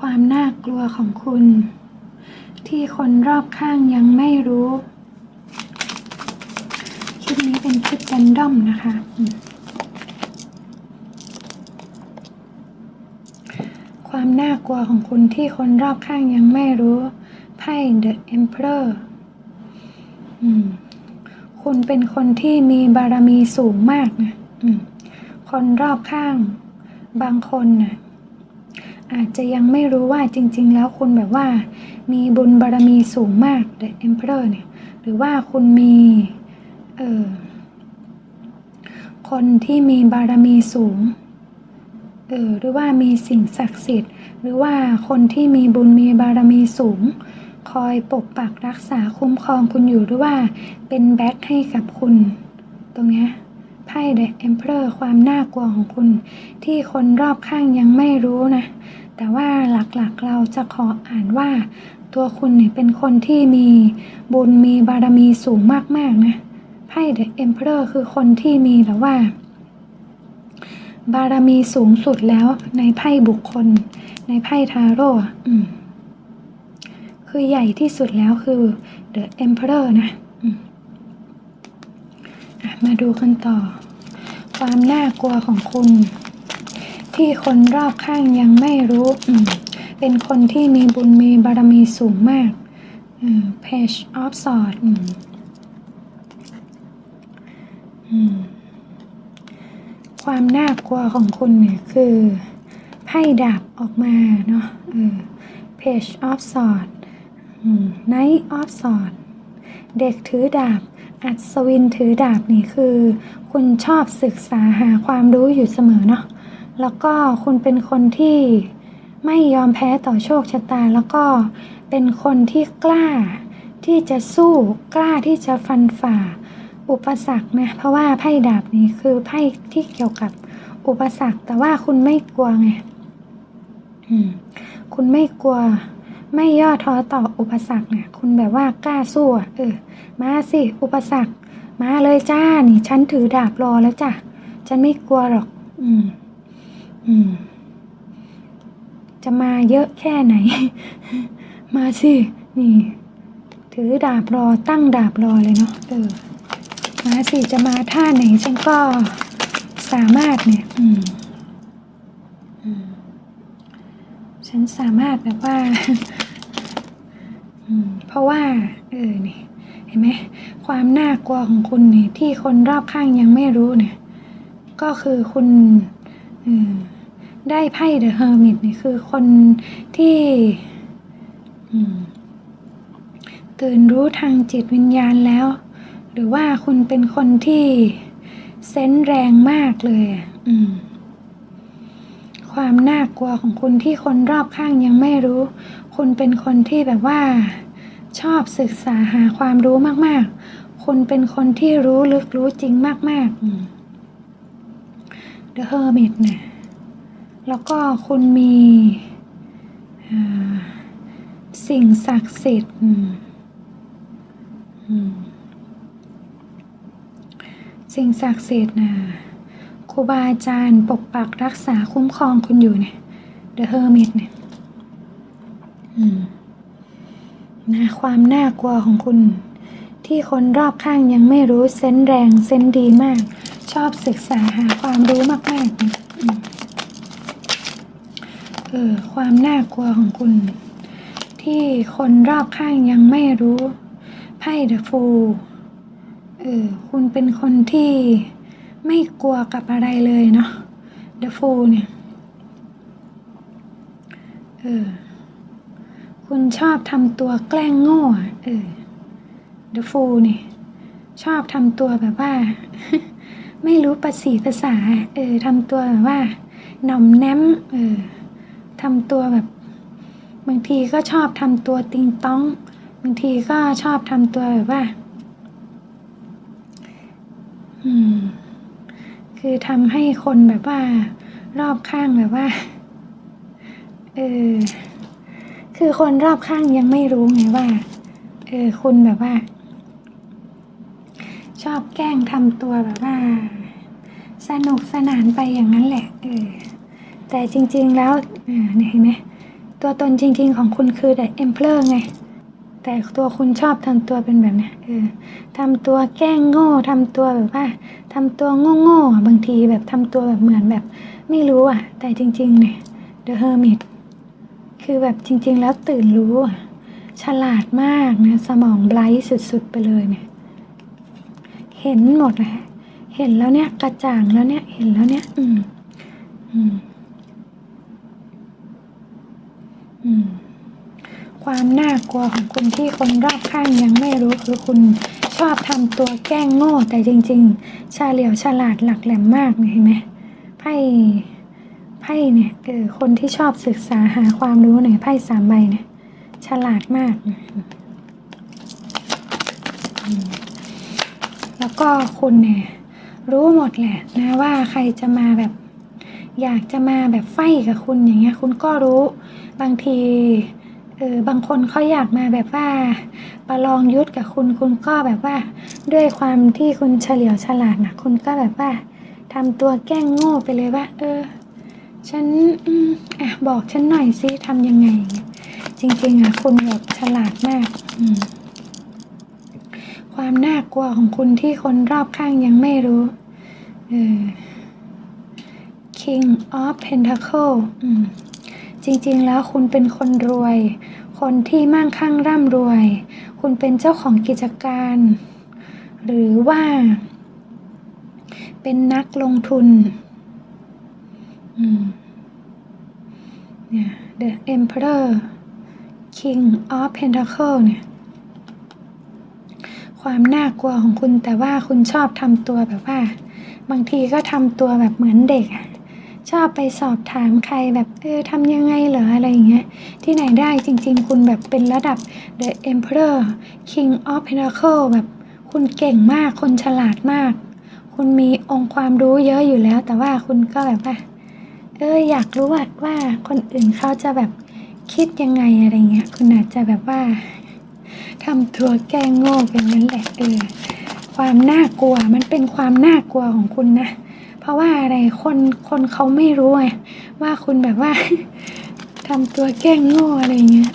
ความน่ากลัวของคุณ ที่คนรอบข้างยังไม่รู้คลิปนี้เป็นคลิปแรนดอมนะคะ ความน่ากลัวของคุณที่คนรอบข้างยังไม่รู้ไพ่ The Emperor คุณเป็นคนที่มีบารมีสูงมากนะคนรอบข้างบางคนน่ะ อาจจะยังไม่รู้ว่าจริง ๆ แล้วคุณแบบว่า มีบุญบารมีสูงมาก The Emperor เนี่ย หรือว่าคุณมีเออคนที่มีบารมีสูงเออหรือว่ามีสิ่งศักดิ์สิทธิ์ หรือว่าคนที่มีบุญมีบารมีสูง คอยปกปักรักษาคุ้มครองคุณอยู่หรือว่าเป็นแบ็คให้กับคุณ ตรงเนี้ย ไพ่ The Emperor ความน่ากลัวของคุณ ที่คนรอบข้างยังไม่รู้นะ แต่ว่าหลักๆเราจะขออ่านว่า ตัวคุณเนี่ยเป็นคนที่มีบุญมีบารมีสูงมากๆนะไพ่ The Emperor คือคนที่มีแบบว่า บารมีสูงสุดแล้วในไพ่บุคคล ในไพ่ทาโร่คือใหญ่ที่สุดแล้วคือ The Emperor นะ มาดูกันต่อ ความน่ากลัวของคุณ ที่คนรอบข้างยังไม่รู้ เป็นคนที่มีบุญมีบารมีสูงมากอืม Page of Swords อืมอืมความน่ากลัวของคุณเนี่ยคือไพ่ดาบออกมาเนาะเออ Page of Swords อืม Knight of sword เด็กถือดาบ อัศวินถือดาบนี่คือ คุณชอบศึกษาหาความรู้อยู่เสมอเนาะแล้วก็คุณเป็นคนที่ไม่ยอมแพ้ต่อโชคชะตา แล้วก็เป็นคนที่กล้าที่จะสู้กล้าที่จะฟันฝ่า อุปสรรคนะเพราะว่าไพ่ดาบนี้คือไพ่ที่เกี่ยวกับอุปสรรค แต่ว่าคุณไม่กลัวไงคุณไม่กลัว ไม่ย่อท้อต่ออุปสรรคเนี่ยคุณแบบว่ากล้าสู้เออ มาสิ อุปสรรค มาเลยจ้า นี่ฉันถือดาบรอแล้วจ้ะ ฉันไม่กลัวหรอก อืม อืม จะมาเยอะแค่ไหน มาสิ นี่ ถือดาบรอตั้งดาบรอเลยเนาะ เออ มาสิ จะมาท่าไหนฉันก็สามารถเนี่ย อืม อืม ฉันสามารถแบบว่าเพราะว่า เออนี่เห็นไหมความน่ากลัวของคุณเนี่ยที่คนรอบข้างยังไม่รู้เนี่ย ก็คือคุณเออได้ไพ่เดอะเฮอร์มิตเนี่ยคือคนที่ตื่นรู้ทางจิตวิญญาณแล้ว หรือว่าคุณเป็นคนที่เซนส์แรงมากเลยอะอืม ความน่ากลัวของคุณที่คนรอบข้างยังไม่รู้ คุณเป็นคนที่แบบว่า ชอบศึกษาหาความรู้มากๆ คุณเป็นคนที่รู้ลึกรู้จริงมากๆ The Hermit เนี่ยแล้วก็คุณมีสิ่งศักดิ์สิทธิ์สิ่งศักดิ์สิทธิ์นะ ครูบาอาจารย์ปกปักรักษาคุ้มครองคุณอยู่เนี่ย The Hermit เนี่ยอืมนะความน่ากลัวของคุณ ที่คนรอบข้างยังไม่รู้เซนส์แรง เซนส์ดีมาก ชอบศึกษาหาความรู้มากๆนะอืมเออความน่ากลัวของคุณ ที่คนรอบข้างยังไม่รู้ไพ่เดอะฟูเออคุณเป็นคนที่ ไม่กลัวกับอะไรเลยเนาะเดอะฟูเนี่ยเออคุณชอบทำตัวแกล้งโง่อะเออ The Fool นี่ยชอบทำตัวแบบว่า ไม่รู้ภาษีภาษา เออทำตัวแบบว่าหน่อมแนมเออทำตัวแบบ บางทีก็ชอบทำตัวติงต้อง บางทีก็ชอบทำตัวแบบว่า อืม คือทำให้คนแบบว่า รอบข้างแบบว่า เออ คือคนรอบข้างยังไม่รู้ไงว่า เออ คุณแบบว่า ชอบแกล้งทำตัวแบบว่า สนุกสนานไปอย่างนั้นแหละ เออ แต่จริง ๆ แล้ว อ่าเนี่ยเห็นไหม ตัวตนจริง ๆ ของคุณคือ The Emperor ไง แต่ตัวคุณชอบทำตัวเป็นแบบนี้ยเออทำตัวแกล้งโง่ทำตัวแบบว่าทำตัวโง่ๆอ่บางทีแบบทำตัวแบบเหมือนแบบ ไม่รู้อะ แต่จริง ๆ เนี่ย The Hermit คือแบบจริง ๆ แล้วตื่นรู้อะฉลาดมากนะสมองไบรท์สุด ๆ ไปเลยเนี่ย เห็นหมดแหละเห็นแล้วเนี่ยกระจ่างแล้วเนี่ยเห็นแล้วเนี่ย อืม อืม อืม ความน่ากลัวของคุณที่คนรอบข้างยังไม่รู้คือคุณชอบทำตัวแกล้งโง่แต่จริง ๆ ชาเหลียวฉลาดหลักแหลมมากเนี่ยเห็นไหมไพ่ไพ่เนี่ยเออคนที่ชอบศึกษาหาความรู้เนี่ยไพ่สามใบเนี่ยฉลาดมาก แล้วก็คุณเนี่ยรู้หมดแหละนะว่าใครจะมาแบบ อยากจะมาแบบไฟกับคุณอย่างเงี้ย คุณก็รู้บางที เออบางคนเขาอยากมาแบบว่าประลองยุทธกับคุณคุณก็แบบว่า ด้วยความที่คุณเฉลียวฉลาดนะคุณก็แบบว่าทำตัวแกล้งโง่ไปเลยว่า เออ ฉันอืมอะบอกฉันหน่อยสิทำยังไง จริง ๆอะคุณแบบฉลาดมาก อืมความน่ากลัวของคุณที่คนรอบข้างยังไม่รู้เออ King of Pentacle อืม จริงๆ แล้วคุณเป็นคนรวย คนที่มั่งคั่งร่ำรวย คุณเป็นเจ้าของกิจการ หรือว่า เป็นนักลงทุนเนี่ย The Emperor King of Pentacle เนี่ย ความน่ากลัวของคุณแต่ว่าคุณชอบทำตัวแบบว่า บางทีก็ทำตัวแบบเหมือนเด็กอะ ชอบไปสอบถามใครแบบเออทำยังไงเหรออะไรอย่างเงี้ยที่ไหนได้จริง ๆ คุณแบบเป็นระดับ The Emperor King of Pentacle แบบคุณเก่งมากคนฉลาดมาก คุณมีองค์ความรู้เยอะอยู่แล้ว แต่ว่าคุณก็แบบว่าเอออยากรู้ว่าว่าคนอื่นเขาจะแบบคิดยังไงอะไรเงี้ย คุณอาจจะแบบว่าทำตัวแกงโง่เป็นนั้นแหละเออความน่ากลัวมันเป็นความน่ากลัวของคุณนะ เพราะว่าอะไรคนคนเขาไม่รู้ไงว่าคุณแบบว่าทำตัวแกล้งโง่อะไรเงี้ย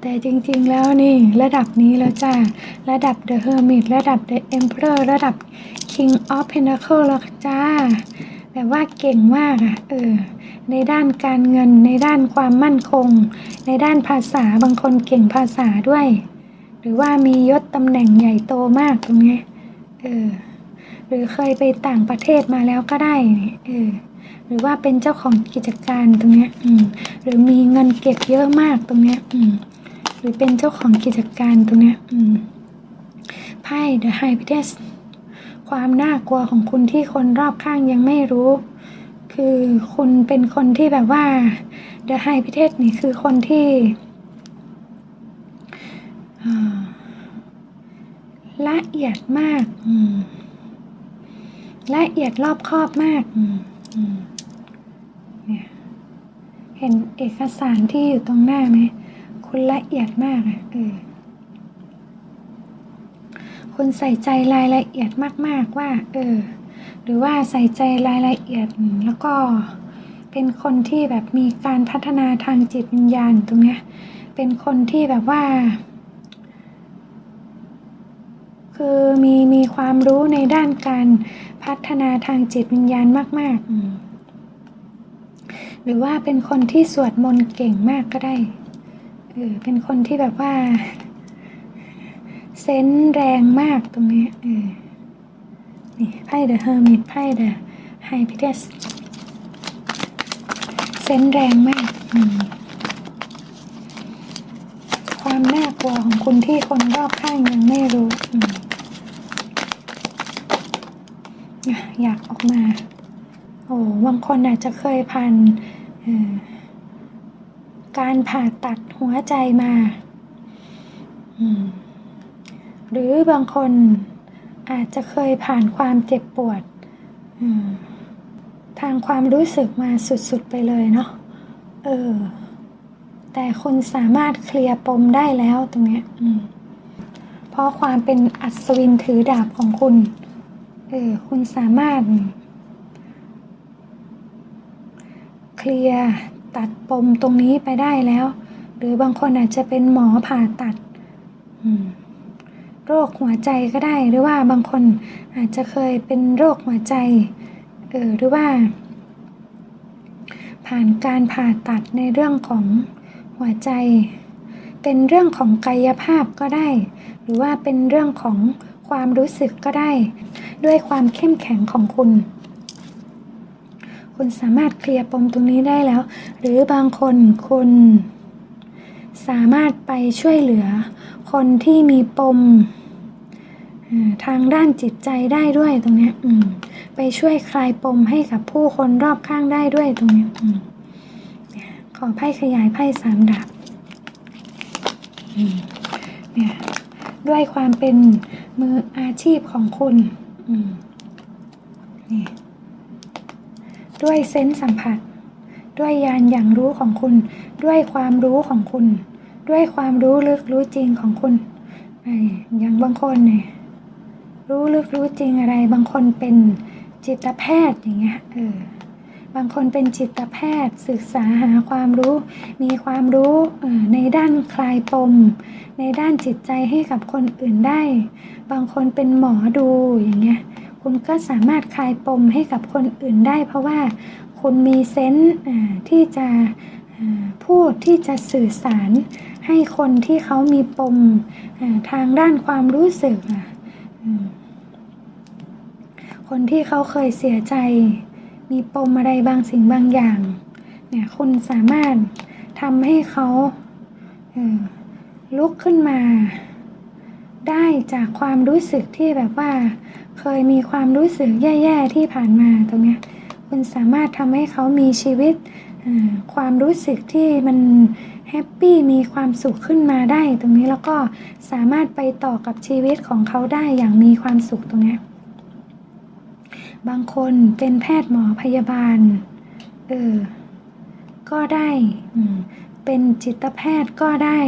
แต่จริงๆแล้วนี่ ระดับนี้แล้วจ้าระดับ The Hermit ระดับ The Emperor ระดับ King of Pentacle แล้วจ้าแบบว่าเก่งมากอะเออ ในด้านการเงิน ในด้านความมั่นคง ในด้านภาษาบางคนเก่งภาษาด้วย หรือว่ามียศตำแหน่งใหญ่โตมากตรงเนี้ยเออ หรือเคยไปต่างประเทศมาแล้วก็ได้เออหรือว่าเป็นเจ้าของกิจการตรงเนี้ยอืมหรือมีเงินเก็บเยอะมากตรงเนี้ยอืมหรือเป็นเจ้าของกิจการตรงเนี้ยอืมไพ่ The High Priestess ความน่ากลัวของคุณที่คนรอบข้างยังไม่รู้ คือคุณเป็นคนที่แบบว่า The High Priestess นี่คือคนที่ละเอียดมาก อืม ละเอียดรอบคอบมากมมเนี่ยเห็นเอกสารที่อยู่ตรงหน้าไหมคุณละเอียดมากอะเออคุณใส่ใจรายละเอียดมาก ๆว่า เออ หรือว่าใส่ใจรายละเอียดแล้วก็เป็นคนที่แบบมีการพัฒนาทางจิตวิญญาณตรงเนี้ย เป็นคนที่แบบว่า คือมีมีความรู้ในด้านการ พัฒนาทางจิตวิญญาณมากๆอืมหรือว่าเป็นคนที่สวดมนต์เก่งมากก็ได้เออเป็นคนที่แบบว่า เซนส์แรงมากตรงนี้เออนี่ไพ่เดอะเฮอร์มิตไพ่เดอะไฮพิเทสเซนส์แรงมากอืมความน่ากลัวของคุณที่คนรอบข้างยังไม่รู้ อยากออกมา โอ้บางคนอาจจะเคยผ่านการผ่าตัดหัวใจมา หรือบางคนอาจจะเคยผ่านความเจ็บปวด ทางความรู้สึกมาสุด ๆ ไปเลยเนาะ เออ แต่คุณสามารถเคลียร์ปมได้แล้วตรงเนี้ยเพราะความเป็นอัศวินถือดาบของคุณ เออคุณสามารถ เคลียร์ตัดปมตรงนี้ไปได้แล้ว หรือบางคนอาจจะเป็นหมอผ่าตัดโรคหัวใจก็ได้ หรือว่าบางคนอาจจะเคยเป็นโรคหัวใจเออหรือว่า ผ่านการผ่าตัดในเรื่องของหัวใจ เป็นเรื่องของกายภาพก็ได้ หรือว่าเป็นเรื่องของ ความรู้สึกก็ได้ ด้วยความเข้มแข็งของคุณ คุณสามารถเคลียร์ปมตรงนี้ได้แล้ว หรือบางคนคุณสามารถไปช่วยเหลือ คนที่มีปมทางด้านจิตใจได้ด้วยตรงนี้ไปช่วยคลายปมให้กับผู้คนรอบข้างได้ด้วยตรงนี้ขอไพ่ขยายไพ่สามดาบเนี่ยด้วยความเป็น มืออาชีพของคุณนี่ด้วยเซนส์สัมผัส ด้วยยานอย่างรู้ของคุณ ด้วยความรู้ของคุณ ด้วยความรู้ลึกรู้จริงของคุณไอ้อย่างบางคนเนี่ยรู้ลึกรู้จริงอะไร บางคนเป็นจิตแพทย์อย่างเงี้ยเออ บางคนเป็นจิตแพทย์ศึกษาหาความรู้ มีความรู้ในด้านคลายปม ในด้านจิตใจให้กับคนอื่นได้ บางคนเป็นหมอดูอย่างเงี้ยคุณก็สามารถคลายปมให้กับคนอื่นได้ เพราะว่าคุณมีเซนส์ที่จะพูดที่จะสื่อสารให้คนที่เขามีปมทางด้านความรู้สึกคนที่เขาเคยเสียใจ มีปมอะไรบางสิ่งบางอย่าง เนี่ยคุณสามารถทำให้เขาเออลุกขึ้นมา ได้จากความรู้สึกที่แบบว่า เคยมีความรู้สึกแย่ๆที่ผ่านมาตรงเนี้ยคุณสามารถทำให้เขามีชีวิตความรู้สึกที่มันแฮปปี้มีความสุขขึ้นมาได้ตรงนี้แล้วก็สามารถไปต่อกับชีวิตของเขาได้อย่างมีความสุขตรงเนี้ย บางคนเป็นแพทย์หมอพยาบาล เออ ก็ได้ เป็นจิตแพทย์ก็ได้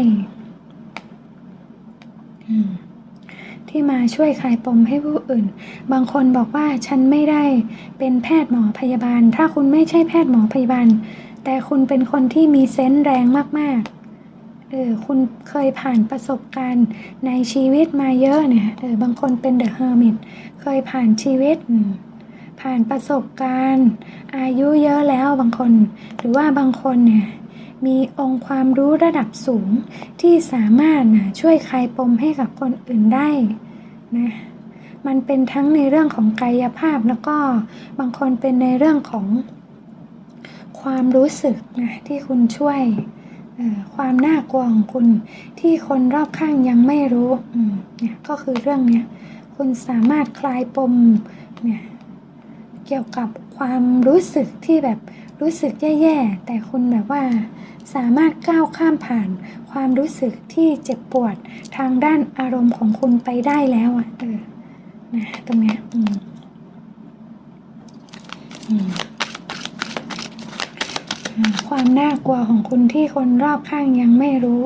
ที่มาช่วยคลายปมให้ผู้อื่น บางคนบอกว่าฉันไม่ได้เป็นแพทย์หมอพยาบาล ถ้าคุณไม่ใช่แพทย์หมอพยาบาล แต่คุณเป็นคนที่มีเซนส์แรงมากๆเออคุณเคยผ่านประสบการณ์ในชีวิตมาเยอะเนี่ยเออบางคนเป็นเดอะเฮอร์มิตเคยผ่านชีวิตอ ผ่านประสบการณ์ อายุเยอะแล้วบางคน หรือว่าบางคนเนี่ยมีองค์ความรู้ระดับสูงที่สามารถนะช่วยคลายปมให้กับคนอื่นได้นะมันเป็นทั้งในเรื่องของกายภาพแล้วก็บางคนเป็นในเรื่องของความรู้สึกนะที่คุณช่วยความน่ากลัวของคุณที่คนรอบข้างยังไม่รู้เนี่ยก็คือเรื่องเนี้ยคุณสามารถคลายปมเนี่ย เกี่ยวกับความรู้สึกที่แบบรู้สึกแย่ๆ แต่คุณแบบว่าสามารถก้าวข้ามผ่านความรู้สึกที่เจ็บปวดทางด้านอารมณ์ของคุณไปได้แล้วอะเออนะตรงเนี้ยอืมอืมความน่ากลัวของคุณที่คนรอบข้างยังไม่รู้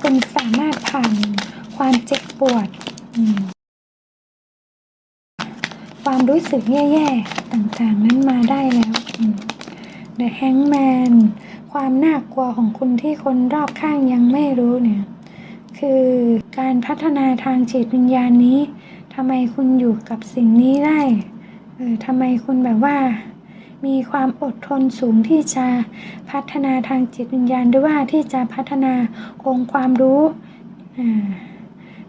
คุณสามารถผ่านความเจ็บปวด ความรู้สึกแย่ๆ ต่างๆ นั้นมาได้แล้ว The Hangman ความน่ากลัวของคุณที่คนรอบข้างยังไม่รู้เนี่ย คือการพัฒนาทางจิตวิญญาณนี้ทำไมคุณอยู่กับสิ่งนี้ได้เออทำไมคุณแบบว่า มีความอดทนสูงที่จะพัฒนาทางจิตวิญญาณหรือว่าที่จะพัฒนาองค์ความรู้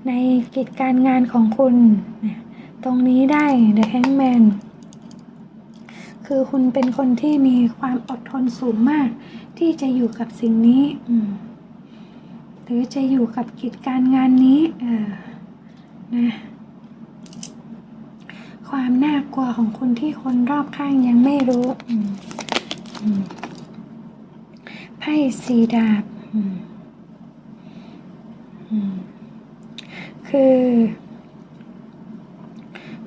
ในกิจการงานของคุณเนี่ย ตรงนี้ได้ The Hangman คือคุณเป็นคนที่มีความอดทนสูงมาก ที่จะอยู่กับสิ่งนี้หรือจะอยู่กับกิจการงานนี้นะความน่ากลัวของคุณที่คนรอบข้างยังไม่รู้ไพ่สีดาบคือ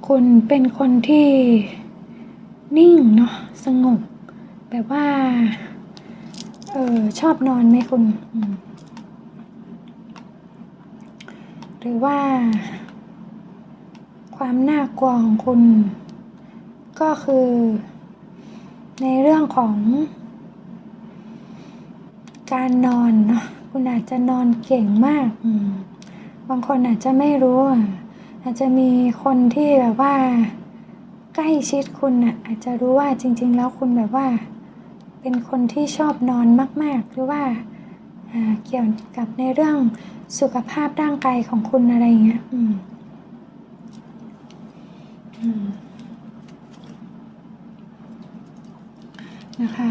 คุณเป็นคนที่นิ่งเนาะสงบ แบบว่า เออชอบนอนไหมคุณ หรือว่า ความน่ากลัวของคุณ ก็คือ ในเรื่องของ การนอนเนาะคุณอาจจะนอนเก่งมาก บางคนอาจจะไม่รู้อะ อาจจะมีคนที่แบบว่า ใกล้ชิดคุณอะอาจจะรู้ว่าจริง ๆ แล้วคุณแบบว่า เป็นคนที่ชอบนอนมาก ๆ หรือว่าเกี่ยวกับในเรื่องสุขภาพร่างกายของคุณอะไรเงี้ยอืมอืมนะคะ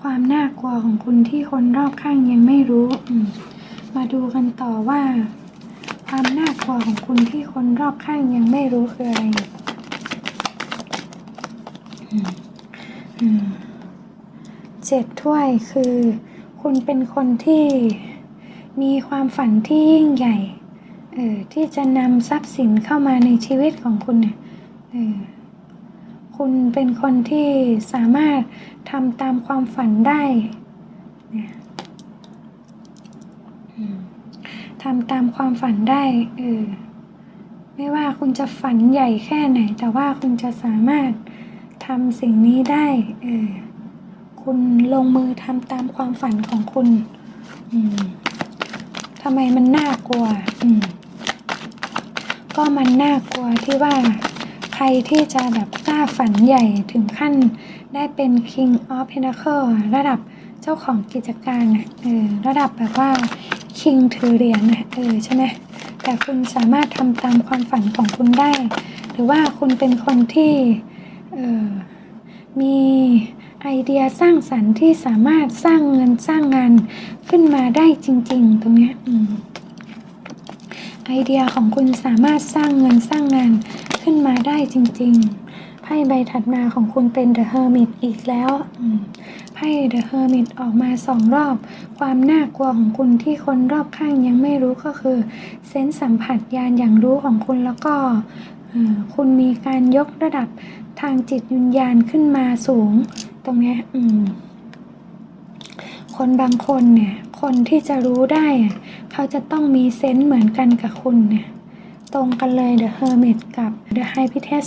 ความน่ากลัวของคุณที่คนรอบข้างยังไม่รู้มมาดูกันต่อว่า ความน่ากลัวของคุณที่คนรอบข้างยังไม่รู้คืออะไรเจ็ดถ้วยคือ คุณเป็นคนที่มีความฝันที่ยิ่งใหญ่เออที่จะนำทรัพย์สินเข้ามาในชีวิตของคุณเนี่ยเออคุณเป็นคนที่สามารถทำตามความฝันได้เนี่ยอืม ทำตามความฝันได้เออไม่ว่าคุณจะฝันใหญ่แค่ไหน แต่ว่าคุณจะสามารถทำสิ่งนี้ได้เออคุณลงมือทำตามความฝันของคุณอืมทำไมมันน่ากลัวอืมก็มันน่ากลัวที่ว่าใครที่จะแบบกล้าฝันใหญ่ถึงขั้นได้เป็น King of Pinnacle ระดับเจ้าของกิจการนะเออระดับแบบว่า King ถือเหรียญนะเออใช่ไหมแต่คุณสามารถทำตามความฝันของคุณได้ หรือว่าคุณเป็นคนที่เออมีไอเดียสร้างสรรค์ที่สามารถสร้างเงินสร้างงานขึ้นมาได้จริง ๆ ตรงเนี้ยไอเดียของคุณสามารถสร้างเงินสร้างงานขึ้นมาได้จริง ๆไพ่ใบถัดมาของคุณเป็น The Hermit อีกแล้วอืม ไพ่ The Hermit ออกมาสองรอบ ความน่ากลัวของคุณที่คนรอบข้างยังไม่รู้ก็คือ เซนส์สัมผัสญาณอย่างรู้ของคุณแล้วก็คุณมีการยกระดับทางจิตวิญญาณขึ้นมาสูง ตรงนี้คนบางคนเนี่ย คนที่จะรู้ได้ เขาจะต้องมีเซนส์เหมือนกันกับคุณเนี่ย ตรงกันเลย The Hermit กับ The High Priestess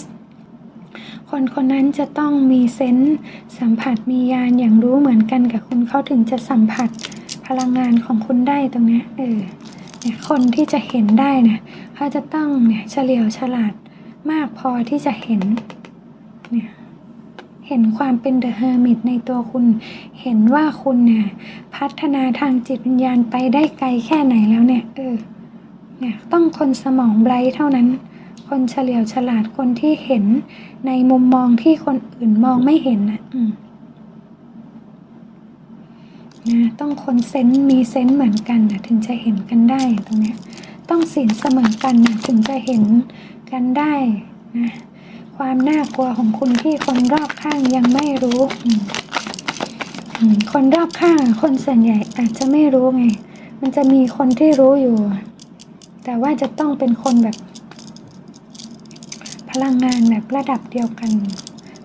คนคนนั้นจะต้องมีเซนส์สัมผัสมียานอย่างรู้เหมือนกันกับคุณเขาถึงจะสัมผัสพลังงานของคุณได้ตรงนี้เออเนี่ยคนที่จะเห็นได้นี่ยเขาจะต้องเนี่ยเฉลียวฉลาดมากพอที่จะเห็นเนี่ยเห็นความเป็นเดอะเฮอร์มิตในตัวคุณ เห็นว่าคุณเนี่ยพัฒนาทางจิตวิญญาณไปได้ไกลแค่ไหนแล้วเนี่ย เออ เนี่ยต้องคนสมองไบรท์เท่านั้น คนเฉลียวฉลาดคนที่เห็นในมุมมองที่คนอื่นมองไม่เห็นนะนะต้องคนเซนส์มีเซนส์เหมือนกันนะถึงจะเห็นกันได้ตรงนี้ต้องสินเสมอกันนะถึงจะเห็นกันได้นะความน่ากลัวของคุณที่คนรอบข้างยังไม่รู้คนรอบข้างคนส่วนใหญ่อาจจะไม่รู้ไง มันจะมีคนที่รู้อยู่ แต่ว่าจะต้องเป็นคนแบบ ลังงานแบบระดับเดียวกัน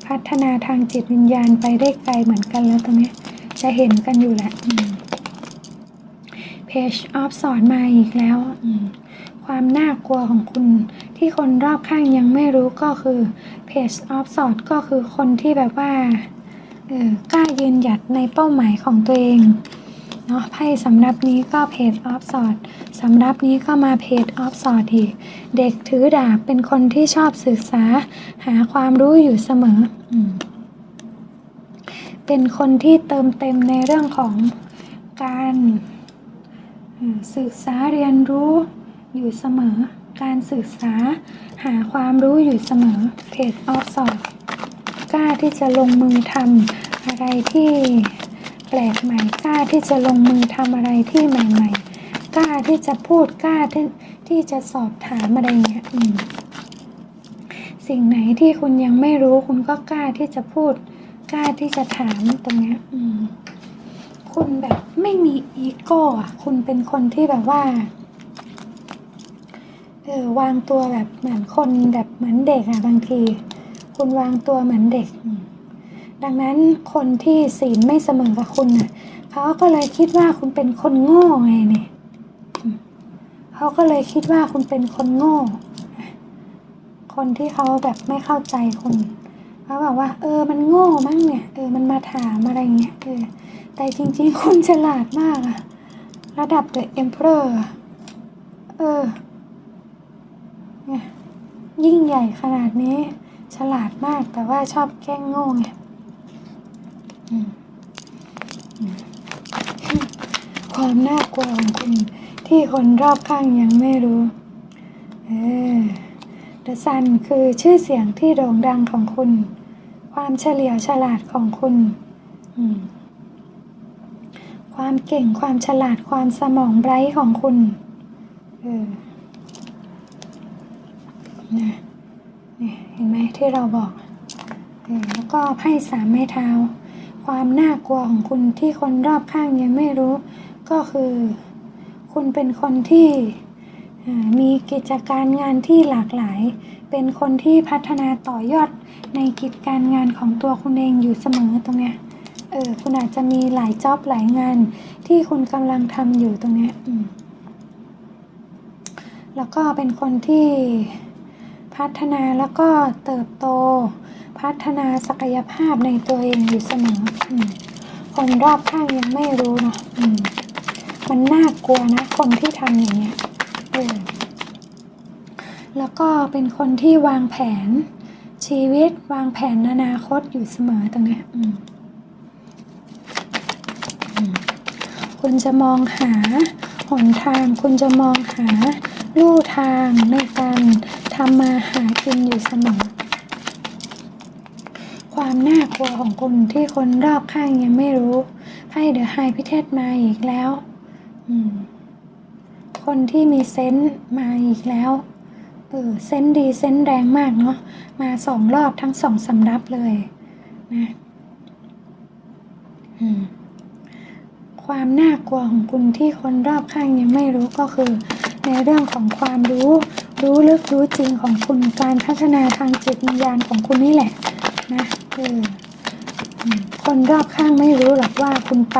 พัฒนาทางจิตวิญญาณไปได้ไกลเหมือนกันแล้วตรงนี้จะเห็นกันอยู่แหละอืม Page of Swords มาอีกแล้วความน่ากลัวของคุณที่คนรอบข้างยังไม่รู้ก็คือ Page of Swords ก็คือคนที่แบบว่าเออกล้ายืนหยัดในเป้าหมายของตัวเองเนาะไพ่สำรับนี้ก็ Page of Swords สำรับนี้ก็มา Page of Swords อีก เด็กถือดาบเป็นคนที่ชอบศึกษา หาความรู้อยู่เสมออเป็นคนที่เติมเต็มในเรื่องของการอืมศึกษาเรียนรู้อยู่เสมอ การศึกษาหาความรู้อยู่เสมอ เพจออฟสอดกล้าที่จะลงมือทำอะไรที่แปลกใหม่กล้าที่จะลงมือทำอะไรที่ใหม่ ๆ กล้าที่จะพูดกล้าที่ที่จะสอบถามอะไรเงี้ยสิ่งไหนที่คุณยังไม่รู้ คุณก็กล้าที่จะพูด กล้าที่จะถามตรงเนี้ยอืมคุณแบบไม่มีอีโก้อะคุณเป็นคนที่แบบว่าเออวางตัวแบบเหมือนคนแบบเหมือนเด็กอะบางที คุณวางตัวเหมือนเด็ก ดังนั้นคนที่ศีลไม่เสมอกับคุณน่ะเขาก็เลยคิดว่าคุณเป็นคนโง่ไงเนี่ย เขาก็เลยคิดว่าคุณเป็นคนโง่ คนที่เขาแบบไม่เข้าใจคุณเขาบอกว่า เออมันโง่มั้งเนี่ยเออมันมาถามอะไรเงี้ยเออแต่จริง ๆ คุณฉลาดมากอะระดับ The Emperor อะเออเนี่ยยิ่งใหญ่ขนาดนี้ ฉลาดมากแต่ว่าชอบแกล้งโง่ไงความน่ากลัวของคุณ ที่คนรอบข้างยังไม่รู้เออ The Sun คือชื่อเสียงที่โด่งดังของคุณ ความเฉลียวฉลาดของคุณความเก่งความฉลาดความสมองไร้ของคุณเออนะนี่เห็นไหมที่เราบอกเออแล้วก็ไพ่สามไม้เท้า ความน่ากลัวของคุณที่คนรอบข้างยังไม่รู้ ก็คือ คุณเป็นคนที่มีกิจการงานที่หลากหลาย เป็นคนที่พัฒนาต่อยอดในกิจการงานของตัวคุณเองอยู่เสมอตรงเนี้ย เออ คุณอาจจะมีหลายจ็อบหลายงานที่คุณกำลังทำอยู่ตรงเนี้ยแล้วก็เป็นคนที่พัฒนาแล้วก็เติบโต พัฒนาศักยภาพในตัวเองอยู่เสมออมคนรอบข้างยังไม่รู้เนาะ มันน่ากลัวนะ คนที่ทำอย่างเงี้ยเออแล้วก็เป็นคนที่วางแผนชีวิตวางแผนอนาคตอยู่เสมอตรงนี้คุณจะมองหาหนทาง คุณจะมองหาลู่ทางในการทำมาหากินอยู่เสมอ ความน่ากลัวของคุณที่คนรอบข้างยังไม่รู้ไพ่เดอะไฮพิเทศมาอีกแล้ว คนที่มีเซนต์มาอีกแล้ว เออเซนต์ดีเซนต์แรงมากเนาะ มาสองรอบทั้งสองสำรับเลยนะความน่ากลัวของคุณที่คนรอบข้างยังไม่รู้ก็คือ ในเรื่องของความรู้ รู้ลึกรู้จริงของคุณการพัฒนาทางจิตวิญญาณของคุณนี่แหละนะเออคนรอบข้างไม่รู้หรอกว่าคุณไป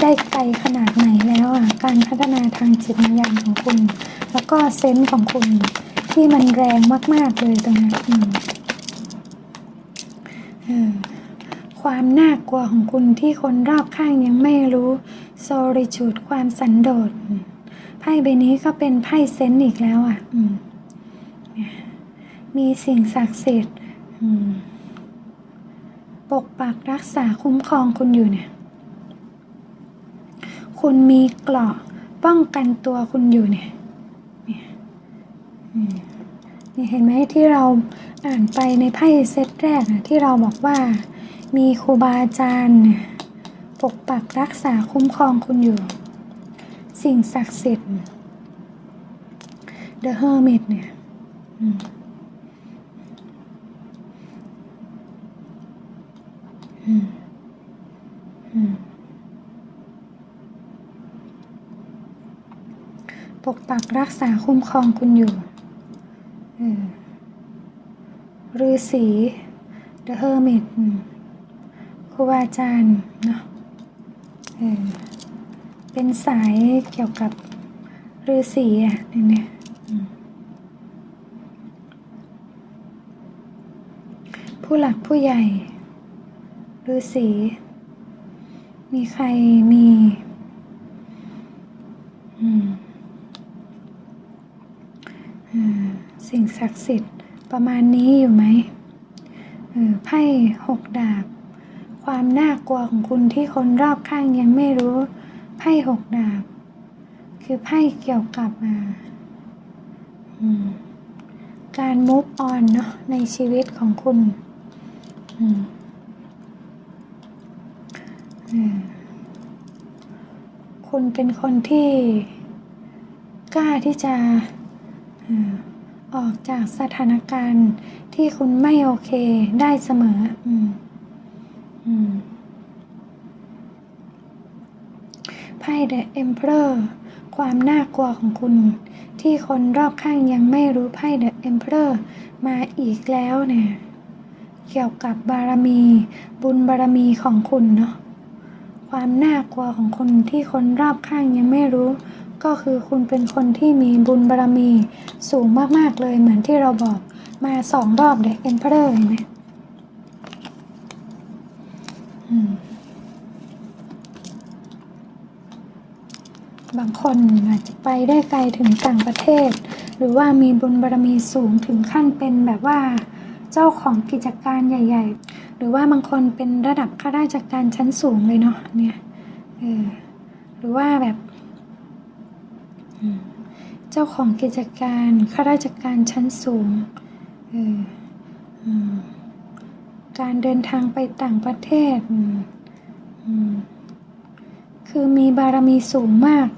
ได้ไกลขนาดไหนแล้วอะการพัฒนาทางจิตวิญญาณของคุณ แล้วก็เซนส์ของคุณที่มันแรงมาก ๆ เลยตรงนี้อืมเออความน่ากลัวของคุณที่คนรอบข้างยังไม่รู้ solitude ความสันโดษไพ่ใบนี้ก็เป็นไพ่เซนส์อีกแล้วอะอืมเนี่ยมีสิ่งศักดิ์สิทธิ์ปกปักรักษาคุ้มครองคุณอยู่เนี่ย คุณมีเกราะป้องกันตัวคุณอยู่เนี่ยเนี่ยอืมนี่เห็นไหมที่เราอ่านไปในไพ่เซตแรกนะที่เราบอกว่า มีครูบาอาจารย์เนี่ยปกปักรักษาคุ้มครองคุณอยู่ สิ่งศักดิ์สิทธิ์ The Hermit เนี่ยอืมอืมอืม ป กปักรักษาคุ้มครองคุณอยู่ฤาษี The Hermit อืมครูบาอาจารย์เนาะเป็นสายเกี่ยวกับฤาษีอะเนี่ยผู้หลักผู้ใหญ่ฤาษีมีใครมี อืม เออสิ่ง ศักดิ์สิทธิ์ประมาณนี้อยู่ไหมเออไพ่หกดาบ ความน่ากลัวของคุณที่คนรอบข้างยังไม่รู้ ไพ่หกดาบ คือไพ่เกี่ยวกับอ่าการ move on เนาะในชีวิตของคุณคุณเป็นคนที่กล้าที่จะ ออกจากสถานการณ์ที่คุณไม่โอเคได้เสมอ อืม อืม ไพ่ The Emperor ความน่ากลัวของคุณ ที่คนรอบข้างยังไม่รู้ไพ่ The Emperor มาอีกแล้วเนี่ย เกี่ยวกับบารมี บุญบารมีของคุณเนาะ ความน่ากลัวของคุณที่คนรอบข้างยังไม่รู้ ก็คือคุณเป็นคนที่มีบุญบารมีสูงมากๆเลยเหมือนที่เราบอกมาสองรอบเด็กเอ็นเพลอร์เห็นไหมบางคนอาจจะไปได้ไกลถึงต่างประเทศ หรือว่ามีบุญบารมีสูงถึงขั้นเป็นแบบว่า เจ้าของกิจการใหญ่ ๆ หรือว่าบางคนเป็นระดับข้าราชการชั้นสูงเลยเนาะเนี่ยออหรือว่าแบบ เจ้าของกิจการข้าราชการชั้นสูงการเดินทางไปต่างประเทศ คือมีบารมีสูงมาก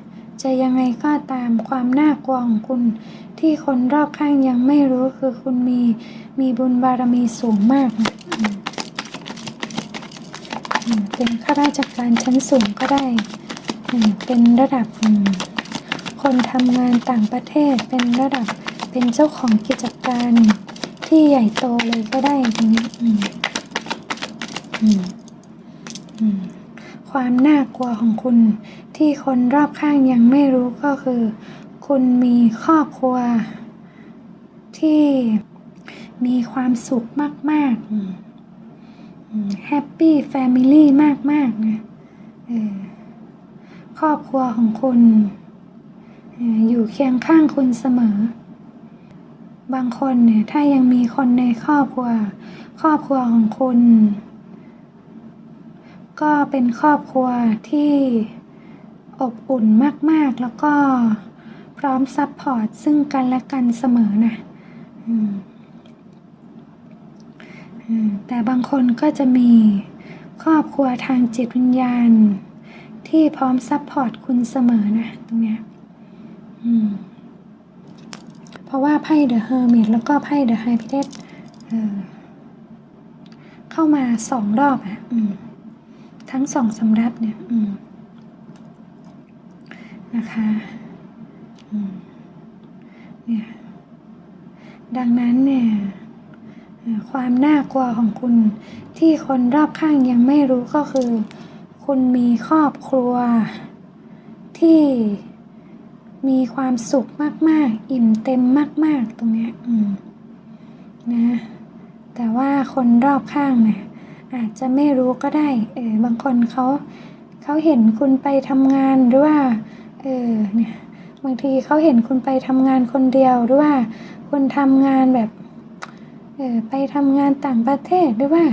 จะยังไงก็ตามความน่ากลัวของคุณที่คนรอบข้างยังไม่รู้คือคุณมีมีบุญบารมีสูงมาก เป็นข้าราชการชั้นสูงก็ได้ เป็นระดับ คนทำงานต่างประเทศเป็นระดับเป็นเจ้าของกิจการ ที่ใหญ่โตเลยก็ได้ตรงนี้ความน่ากลัวของคุณที่คนรอบข้างยังไม่รู้ก็คือ คุณมีครอบครัว ที่มีความสุขมากๆแฮปปี้แฟมิลี่มากๆนะครอบครัวของคุณ อยู่เคียงข้างคุณเสมอ บางคนเนี่ยถ้ายังมีคนในครอบครัว ครอบครัวของคุณ ก็เป็นครอบครัวที่อบอุ่นมาก ๆ แล้วก็พร้อมซัพพอร์ตซึ่งกันและกันเสมอนะแต่บางคนก็จะมีครอบครัวทางจิตวิญญาณ ที่พร้อมซัพพอร์ตคุณเสมอนะตรงเนี้ย เพราะว่าไพ่เดอะเฮอร์มิตแล้วก็ไพ่เดอะไฮพิเทสเข้ามาสองรอบอะอทั้งสองสำรับเนี่ยนะคะเนี่ยดังนั้นเนี่ยความน่ากลัวของคุณที่คนรอบข้างยังไม่รู้ก็คือ คุณมีครอบครัวที่ มีความสุขมาก ๆ อิ่มเต็มมาก ๆ ตรงเนี้ยนะ แต่ว่าคนรอบข้างเนี่ยอาจจะไม่รู้ก็ได้ เออบางคนเขาเขาเห็นคุณไปทำงานหรือว่า เออเนี่ยบางทีเขาเห็นคุณไปทำงานคนเดียวหรือว่าคุณทำงานแบบ เออไปทำงานต่างประเทศหรือว่า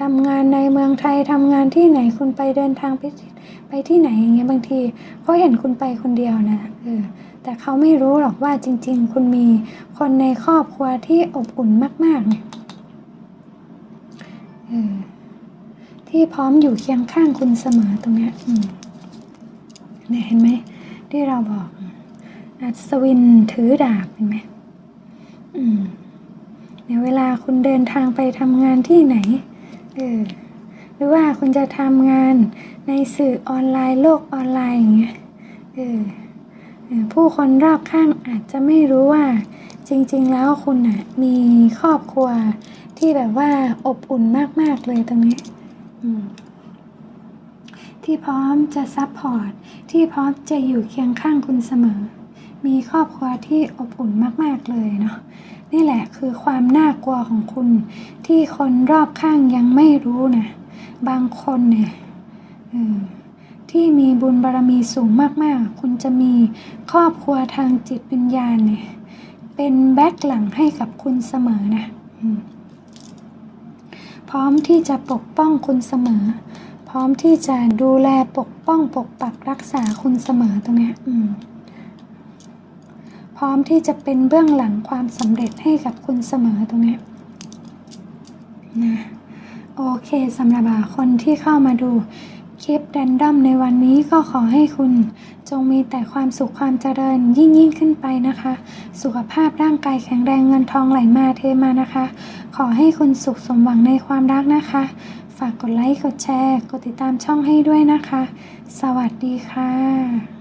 ทำงานในเมืองไทยทำงานที่ไหนคุณไปเดินทางไปที่ไปที่ไหนอย่างเงี้ยบางทีเขาเห็นคุณไปคนเดียวนะเออแต่เขาไม่รู้หรอกว่าจริง ๆ คุณมีคนในครอบครัวที่อบอุ่นมากๆเนี่ยเออที่พร้อมอยู่เคียงข้างคุณเสมอตรงเนี้ยเนี่ยเห็นไหมที่เราบอกอัศวินถือดาบเห็นไหมอืมเนี่ยเวลาคุณเดินทางไปทำงานที่ไหน เออหรือว่าคุณจะทำงานในสื่อออนไลน์โลกออนไลน์อย่างเงี้ยเออผู้คนรอบข้างอาจจะไม่รู้ว่า จริง ๆ แล้วคุณน่ะมีครอบครัวที่แบบว่าอบอุ่นมาก ๆ เลยตรงนี้ที่พร้อมจะซัพพอร์ตที่พร้อมจะอยู่เคียงข้างคุณเสมอ มีครอบครัวที่อบอุ่นมาก ๆ เลยเนาะนี่แหละคือความน่า กลัวของคุณ ที่คนรอบข้างยังไม่รู้นะ บางคนเนี่ยที่มีบุญบารมีสูงมากๆ คุณจะมีครอบครัวทางจิตวิญญาณเนี่ยเป็นแบ็คหลังให้กับคุณเสมอนะพร้อมที่จะปกป้องคุณเสมอ พร้อมที่จะดูแลปกป้องปกปักรักษาคุณเสมอตรงเนี้ยอืม ร้อมที่จะเป็นเบื้องหลังความสำเร็จให้กับคุณเสมอตรงนี้นะโอเคสำหรับคนที่เข้ามาดูคลิปแรนดอมในวันนี้ก็ขอให้คุณจงมีแต่ความสุขความเจริญยิ่งยิ่งขึ้นไปนะคะ สุขภาพร่างกายแข็งแรงเงินทองไหลมาเทมานะคะ ขอให้คุณสุขสมหวังในความรักนะคะ ฝากกดไลค์กดแชร์ กดติดตามช่องให้ด้วยนะคะ สวัสดีค่ะ